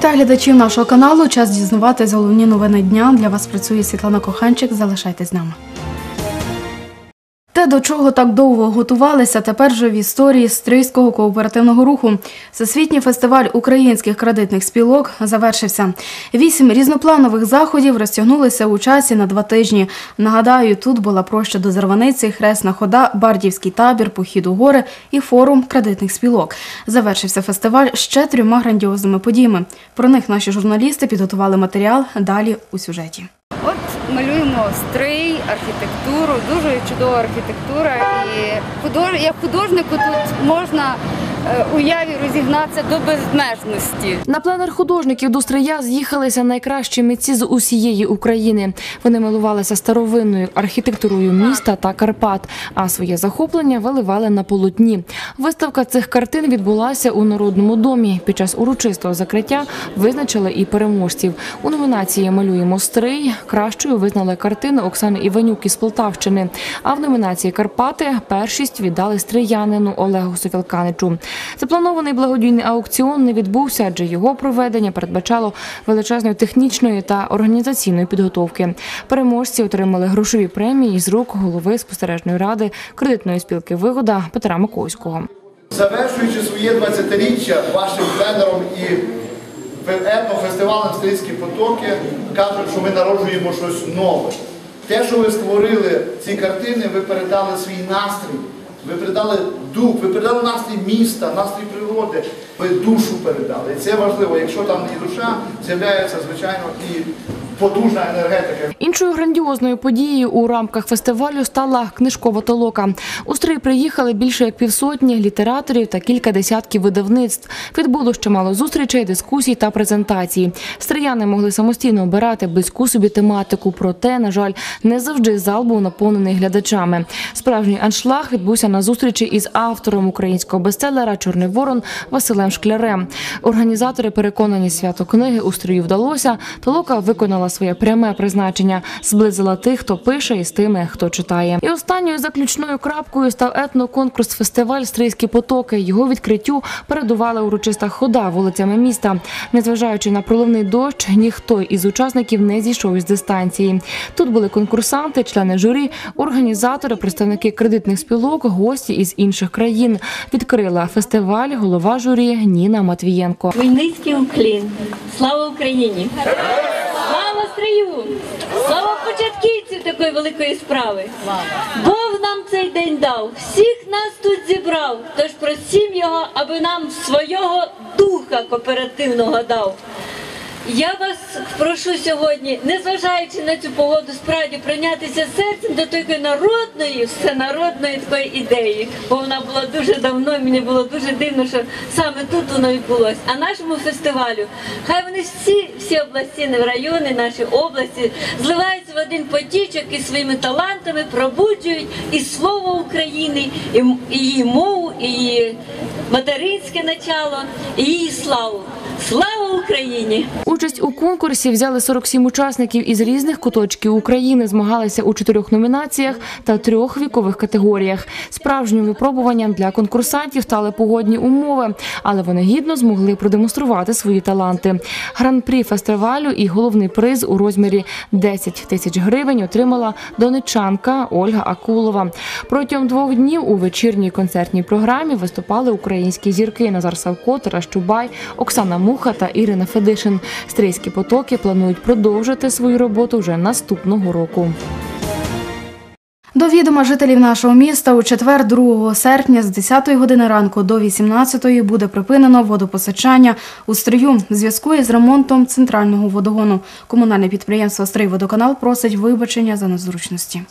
Вітаю глядачів нашого каналу. Час дізнаватись головні новини дня. Для вас працює Світлана Коханчик. Залишайтесь з нами. Те, до чого так довго готувалися, тепер же в історії стрийського кооперативного руху. Всесвітній фестиваль українських кредитних спілок завершився. Вісім різнопланових заходів розтягнулися у часі на два тижні. Нагадаю, тут була проща до Зарваниці, хресна хода, бардівський табір, похід у гори і форум кредитних спілок. Завершився фестиваль ще трьома грандіозними подіями. Про них наші журналісти підготували матеріал далі у сюжеті. Малюємо стрий, архітектуру, дуже чудова архітектура. І худож... як художнику тут можна уяві розігнатися до безмежності. На пленер художників до Стрия з'їхалися найкращі митці з усієї України. Вони милувалися старовинною архітектурою міста та Карпат, а своє захоплення виливали на полотні. Виставка цих картин відбулася у Народному домі. Під час урочистого закриття визначили і переможців. У номінації Малюємо стрий кращою визнали картину Оксани Іванюк із Полтавщини. А в номінації Карпати першість віддали стриянину Олегу Софілканичу. Запланований благодійний аукціон не відбувся, адже його проведення передбачало величезної технічної та організаційної підготовки. Переможці отримали грошові премії з рук голови спостережної ради кредитної спілки Вигода Петра Маковського. Завершуючи своє 20-річчя вашим пленером і етнофестивалем «Стрийські потоки, кажуть, що ми народжуємо щось нове. Те, що ви створили ці картини, ви передали свій настрій, ви передали дух, ви передали настрій міста, настрій природи, ви душу передали. І це важливо. Якщо там і душа, з'являється, звичайно, і потужна енергетика. Іншою грандіозною подією у рамках фестивалю стала книжкова толока. У Стрий приїхали більше як півсотні літераторів та кілька десятків видавництв. Відбуло чимало зустрічей, дискусій та презентацій. Стрияни могли самостійно обирати близьку собі тематику. Проте, на жаль, не завжди зал був наповнений глядачами. Справжній аншлаг відбувся на зустрічі із автором українського бестселера Чорний ворон Василем Шклярем. Організатори переконані свято книги у строю вдалося. Толока виконала своє пряме призначення, зблизила тих, хто пише, і з тими, хто читає. І останньою заключною крапкою став етноконкурс фестиваль Стрийські потоки. Його відкриттю передувала урочиста хода вулицями міста. Незважаючи на проливний дощ, ніхто із учасників не зійшов із дистанції. Тут були конкурсанти, члени журі, організатори, представники кредитних спілок, гості із інших країн. Відкрила фестиваль голова журі Ніна Матвієнко. Хмельницький уклін. Слава Україні! Слава Стрию! Слава початківців такої великої справи! Бог нам цей день дав, всіх нас тут зібрав, тож просім його, аби нам свого духа кооперативного дав. Я вас прошу сьогодні, незважаючи на цю погоду, справді прийнятися серцем до такої народної, всенародної такої ідеї, бо вона була дуже давно, і мені було дуже дивно, що саме тут воно відбулося. А нашому фестивалю, хай вони всі, всі області, не райони, наші області, зливаються в один потічок і своїми талантами пробуджують і слово України, і її мову, і її материнське начало, і її славу. Слава Україні! Участь у конкурсі взяли 47 учасників із різних куточків України, змагалися у чотирьох номінаціях та трьох вікових категоріях. Справжнім випробуванням для конкурсантів стали погодні умови, але вони гідно змогли продемонструвати свої таланти. Гран-прі фестивалю і головний приз у розмірі 10 тисяч гривень отримала донечанка Ольга Акулова. Протягом двох днів у вечірній концертній програмі виступали українські зірки Назар Савко, Тарас Чубай, Оксана Муха та Ірина Федишин. Стрийські потоки планують продовжити свою роботу вже наступного року. До відома жителів нашого міста у четвер, 2 серпня, з 10 години ранку до 18 буде припинено водопостачання у стрию в зв'язку із ремонтом центрального водогону. Комунальне підприємство «Стрийводоканал» просить вибачення за незручності.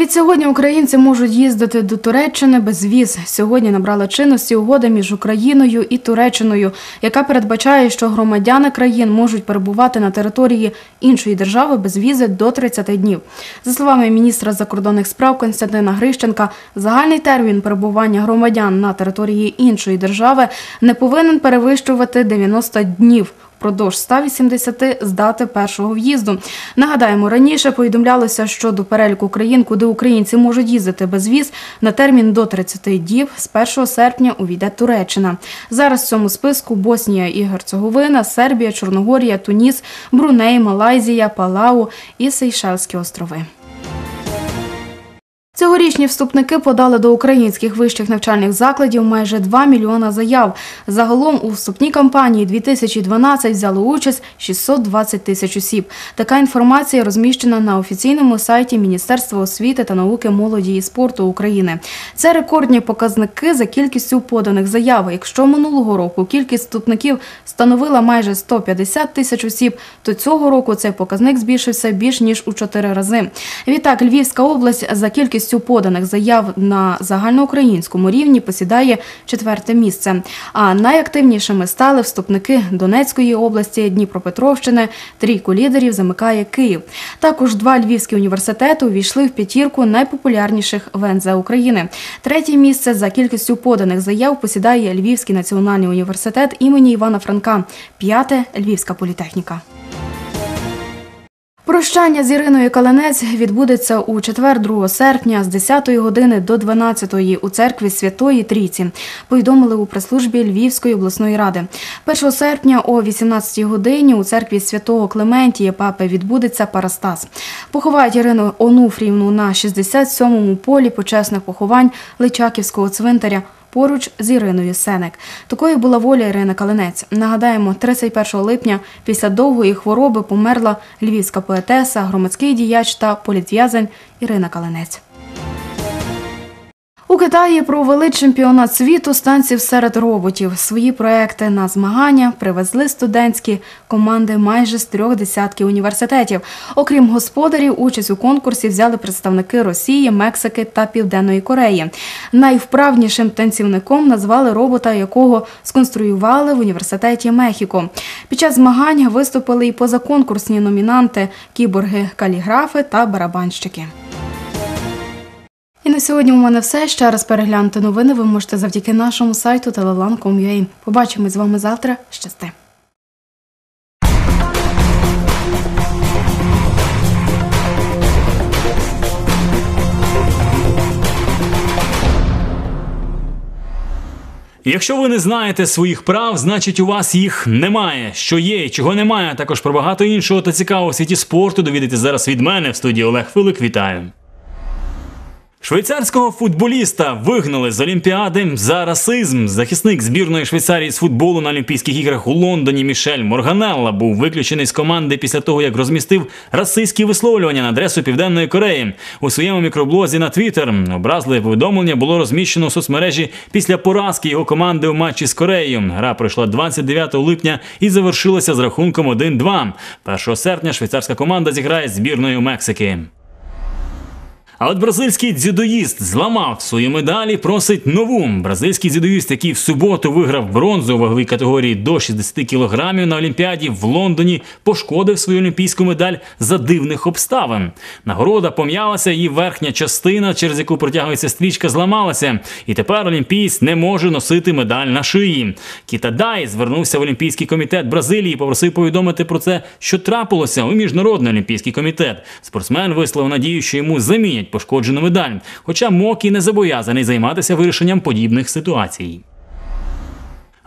Від сьогодні українці можуть їздити до Туреччини без віз. Сьогодні набрала чинності угода між Україною і Туреччиною, яка передбачає, що громадяни країн можуть перебувати на території іншої держави без візи до 30 днів. За словами міністра закордонних справ Константина Грищенка, загальний термін перебування громадян на території іншої держави не повинен перевищувати 90 днів. Впродовж 180 з дати першого в'їзду. Нагадаємо, раніше повідомлялося, що до переліку країн, куди українці можуть їздити без віз, на термін до 30 діб з 1 серпня увійде Туреччина. Зараз в цьому списку Боснія і Герцеговина, Сербія, Чорногорія, Туніс, Бруней, Малайзія, Палау і Сейшельські острови. Цьогорічні вступники подали до українських вищих навчальних закладів майже 2 мільйона заяв. Загалом у вступній кампанії 2012 взяли участь 620 тисяч осіб. Така інформація розміщена на офіційному сайті Міністерства освіти та науки, молоді і спорту України. Це рекордні показники за кількістю поданих заяв. Якщо минулого року кількість вступників становила майже 150 тисяч осіб, то цього року цей показник збільшився більш ніж у 4 рази. Відтак Львівська область за кількістю поданих заяв на загальноукраїнському рівні посідає четверте місце. А найактивнішими стали вступники Донецької області, Дніпропетровщини. Трійку лідерів замикає Київ. Також два львівські університети увійшли в п'ятірку найпопулярніших ВНЗ України. Третє місце за кількістю поданих заяв посідає Львівський національний університет імені Івана Франка. П'яте Львівська політехніка. Прощання з Іриною Каланець відбудеться у четвер, 2 серпня з 10 години до 12 у церкві Святої Трійці. Повідомили у прес-службі Львівської обласної ради. 1 серпня о 18 годині у церкві Святого Клементія Папи відбудеться Парастас. Поховають Ірину Онуфрівну на 67-му полі почесних поховань Личаківського цвинтаря поруч з Іриною Сенек. Такою була воля Ірини Калинець. Нагадаємо, 31 липня після довгої хвороби померла львівська поетеса, громадський діяч та політв'язень Ірина Калинець. У Китаї провели чемпіонат світу з танців серед роботів. Свої проекти на змагання привезли студентські команди майже з трьох десятків університетів. Окрім господарів, участь у конкурсі взяли представники Росії, Мексики та Південної Кореї. Найвправнішим танцівником назвали робота, якого сконструювали в університеті Мехіко. Під час змагань виступили і позаконкурсні номінанти кіборги, каліграфи та барабанщики. Сьогодні у мене все. Ще раз переглянути новини ви можете завдяки нашому сайту telelan.com.ua. Побачимось з вами завтра. Щасти! Якщо ви не знаєте своїх прав, значить у вас їх немає. Що є і чого немає, а також про багато іншого та цікавого в світі спорту довідайтесь зараз від мене в студії Олег Филик. Вітаю. Швейцарського футболіста вигнали з Олімпіади за расизм. Захисник збірної Швейцарії з футболу на Олімпійських іграх у Лондоні Мішель Морганелла був виключений з команди після того, як розмістив расистські висловлювання на адресу Південної Кореї. У своєму мікроблозі на Твіттер образливе повідомлення було розміщено у соцмережі після поразки його команди у матчі з Кореєю. Гра пройшла 29 липня і завершилася з рахунком 1-2. 1 серпня швейцарська команда зіграє з збірною Мексики. А от бразильський дзюдоїст зламав свою медалі, просить нову. Бразильський дзюдоїст, який в суботу виграв бронзу у ваговій категорії до 60 кілограмів на Олімпіаді в Лондоні, пошкодив свою олімпійську медаль за дивних обставин. Нагорода пом'ялася, її верхня частина, через яку протягується стрічка, зламалася. І тепер олімпієць не може носити медаль на шиї. Кітадай звернувся в Олімпійський комітет Бразилії, попросив повідомити про це, що трапилося у міжнародний олімпійський комітет. Спортсмен висловив надію, що йому замінять пошкоджену медаль. Хоча Мокі не зобов'язаний займатися вирішенням подібних ситуацій.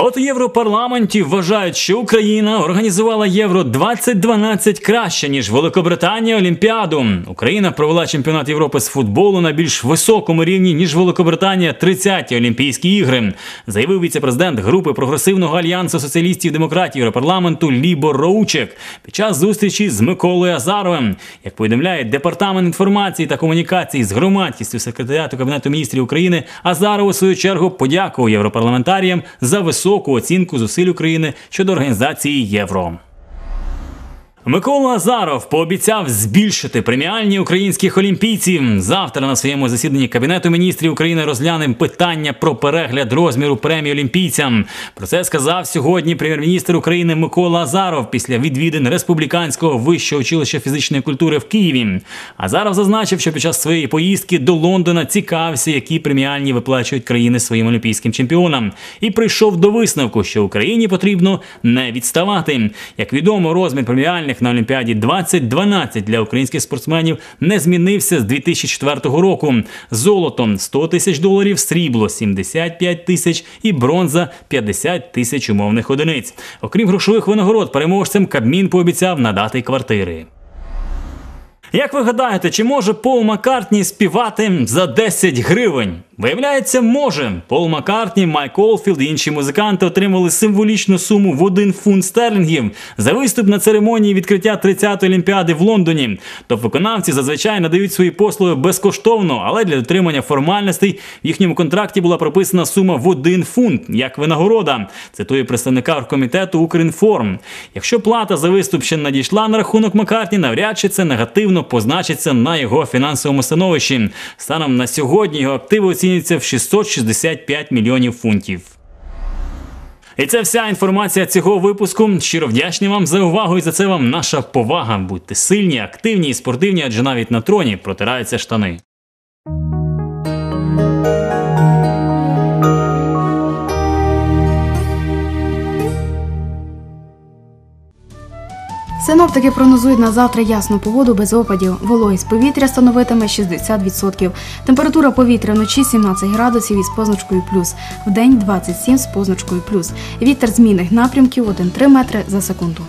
От у Європарламенті вважають, що Україна організувала Євро 2012 краще ніж Великобританія Олімпіаду. Україна провела чемпіонат Європи з футболу на більш високому рівні ніж Великобританія 30-ті Олімпійські ігри, заявив віце-президент групи прогресивного альянсу соціалістів демократів Європарламенту Лібор Роучек під час зустрічі з Миколою Азаровим. Як повідомляє департамент інформації та комунікацій з громадськістю секретаріату кабінету міністрів України, Азаров у свою чергу подякував європарламентаріям за високу оцінку зусиль України щодо організації євро. Микола Азаров пообіцяв збільшити преміальні українських олімпійців. Завтра на своєму засіданні Кабінету міністрів України розгляне питання про перегляд розміру премії олімпійцям. Про це сказав сьогодні прем'єр-міністр України Микола Азаров після відвідин республіканського вищого училища фізичної культури в Києві. Азаров зазначив, що під час своєї поїздки до Лондона цікавився, які преміальні виплачують країни своїм олімпійським чемпіонам, і прийшов до висновку, що Україні потрібно не відставати. Як відомо, розмір преміальних на Олімпіаді 2012 для українських спортсменів не змінився з 2004 року. Золотом 100 тисяч доларів, срібло 75 тисяч і бронза 50 тисяч умовних одиниць. Окрім грошових винагород, переможцям Кабмін пообіцяв надати квартири. Як ви гадаєте, чи може Пол Маккартні співати за 10 гривень? Виявляється, може. Пол Маккартні, Майк Олфілд і інші музиканти отримали символічну суму в 1 фунт стерлінгів за виступ на церемонії відкриття 30-ї Олімпіади в Лондоні. Топ-виконавці зазвичай надають свої послуги безкоштовно, але для дотримання формальностей в їхньому контракті була прописана сума в 1 фунт як винагорода. Цитує представника оргкомітету Укрінформ. Якщо плата за виступ ще надійшла на рахунок Маккартні, навряд чи це негативно позначиться на його фінансовому становищі. Станом на сьогодні його активи оцінюються в 665 мільйонів фунтів. І це вся інформація цього випуску. Щиро вдячні вам за увагу і за це вам наша повага. Будьте сильні, активні і спортивні, адже навіть на троні протираються штани. Синоптики прогнозують на завтра ясну погоду без опадів. Вологість повітря становитиме 60%. Температура повітря вночі 17 градусів із позначкою плюс. в день 27 з позначкою плюс. Вітер змінних напрямків 1-3 метри за секунду.